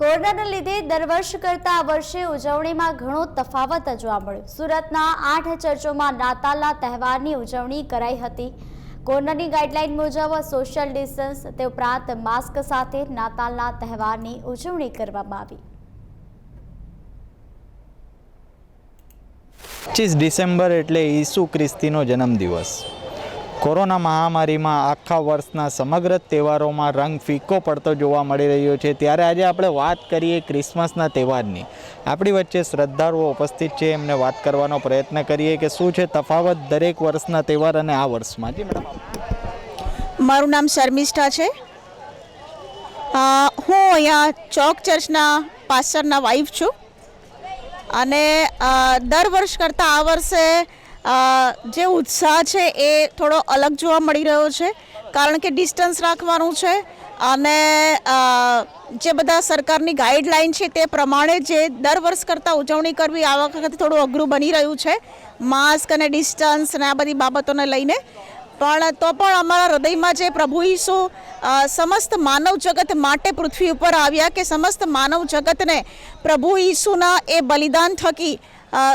કોરોનાના લીધે દર વર્ષ કરતાં આ વર્ષે ઉજવણીમાં ઘણો તફાવત જોવા મળ્યો. સુરતના આઠ ચર્ચોમાં નાતાલના તહેવારની ઉજવણી કરાઈ હતી. કોરોનાની ગાઈડલાઈન મુજબ સોશિયલ ડિસ્ટન્સ તે ઉપરાંત માસ્ક સાથે નાતાલના તહેવારની ઉજવણી કરવામાં આવી. પચીસ ડિસેમ્બર એટલે ઈસુ ખ્રિસ્તીનો જન્મદિવસ. કોરોના મહામારીમાં આખા વર્ષના સમગ્ર તહેવારોમાં રંગ ફીકો પડતો જોવા મળી રહ્યો છે. ત્યારે આજે આપણે વાત કરીએ ક્રિસમસના તહેવારની. આપણી વચ્ચે શ્રદ્ધાળુઓ ઉપસ્થિત છે. એમને વાત કરવાનો પ્રયત્ન કરીએ કે શું છે તફાવત દરેક વર્ષના તહેવાર અને આ વર્ષમાં? જી મેડમ મારું નામ શર્મિષ્ઠા છે. હું અહીંયા ચોક ચર્ચના પાસ્ટરના વાઈફ છું. અને દર વર્ષ કરતાં આ વર્ષે જે ઉત્સાહ છે એ થોડો અલગ જોવા મળી રહ્યો છે, કારણ કે ડિસ્ટન્સ રાખવાનું છે. અને જે બધા સરકારની ગાઈડલાઈન છે તે પ્રમાણે જે દર વર્ષ કરતાં ઉજવણી કરવી આ વખતે થોડું અઘરું બની રહ્યું છે. માસ્ક અને ડિસ્ટન્સ અને આ બધી બાબતોને લઈને. પણ તો પણ અમારા હૃદયમાં જે પ્રભુ ઈસુ સમસ્ત માનવ જગત માટે પૃથ્વી ઉપર આવ્યા કે સમસ્ત માનવ જગતને પ્રભુ ઈસુના એ બલિદાન થકી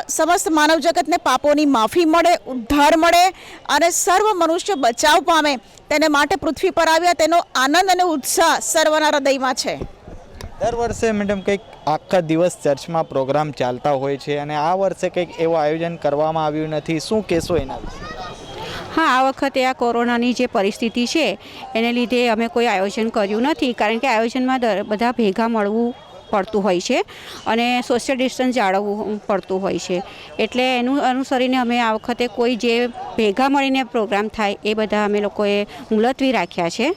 સમસ્ત માનવ જગતને પાપોની માફી મળે ઉદ્ધાર મળે અને સર્વ મનુષ્ય બચાવ પામે. તેને માટે પૃથ્વી પર આવ્યા તેનો આનંદ અને ઉત્સાહ સર્વના હૃદયમાં છે. દર વર્ષે મેડમ કંઈક આખા દિવસ ચર્ચમાં પ્રોગ્રામ ચાલતા હોય છે અને આ વર્ષે કંઈક એવું આયોજન કરવામાં આવ્યું નથી. શું કહેશો એના હા આ વખતે આ કોરોનાની જે પરિસ્થિતિ છે એને લીધે અમે કોઈ આયોજન કર્યું નથી. કારણ કે આયોજનમાં દર- બધા ભેગા મળવું પડતું હોય છે અને સોશિયલ ડિસ્ટન્સ જાળવવું પડતું હોય છે. એટલે એનું અનુસરીને અમે આ વખતે કોઈ જે ભેગા મળીને પ્રોગ્રામ થાય એ બધા અમે લોકોએ મુલતવી રાખ્યા છે.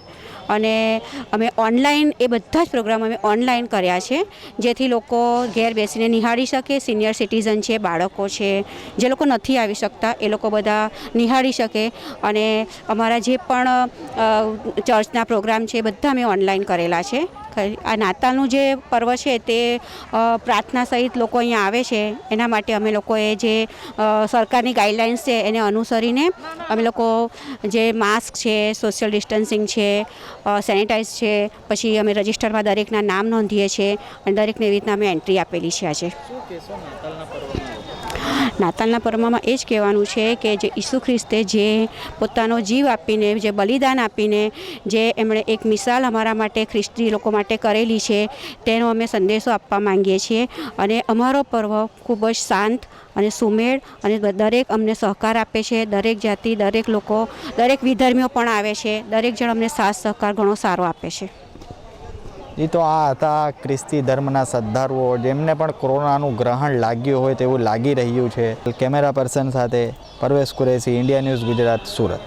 અને અમે ઓનલાઈન એ બધા જ પ્રોગ્રામ અમે ઓનલાઈન કર્યા છે, જેથી લોકો ઘેર બેસીને નિહાળી શકે સિનિયર સિટીઝન છે, બાળકો છે, જે લોકો નથી આવી શકતા એ લોકો બધા નિહાળી શકે. અને અમારા જે પણ ચર્ચના પ્રોગ્રામ છે બધા અમે ઓનલાઈન કરેલા છે. આ નાતાલનું જે પર્વ છે તે પ્રાર્થના સહિત લોકો અહીંયા આવે છે. એના માટે અમે લોકોએ જે સરકારની ગાઈડલાઇન્સ છે એને અનુસરીને અમે લોકો જે માસ્ક છે, સોશિયલ ડિસ્ટન્સિંગ છે સેનિટાઈઝ છે, પછી અમે રજિસ્ટરમાં દરેકના નામ નોંધીએ છીએ અને દરેકને એવી રીતના અમે એન્ટ્રી આપેલી છે આજે. નાતાલના પર્વમાં એ જ કહેવાનું છે કે જે ઈસુ ખ્રિસ્તે જે પોતાનો જીવ આપીને, જે બલિદાન આપીને, જે એમણે એક મિસાલ અમારા માટે ખ્રિસ્તી લોકો માટે કરેલી છે, તેનો અમે સંદેશો આપવા માંગીએ છીએ. અને અમારો પર્વ ખૂબ જ શાંત અને સુમેળ અને દરેક અમને સહકાર આપે છે. દરેક જાતિ, દરેક લોકો, દરેક વિધર્મીઓ પણ આવે છે. દરેક જણ અમને સાથ સહકાર ઘણો સારો આપે છે. જી તો આ હતા ખ્રિસ્તી ધર્મના શ્રદ્ધાળુઓ, જેમને પણ કોરોનાનું ગ્રહણ લાગ્યું હોય તેવું લાગી રહ્યું છે. કેમેરા પર્સન સાથે પરવેશ કુરેશી, ઇન્ડિયા ન્યૂઝ ગુજરાત, સુરત.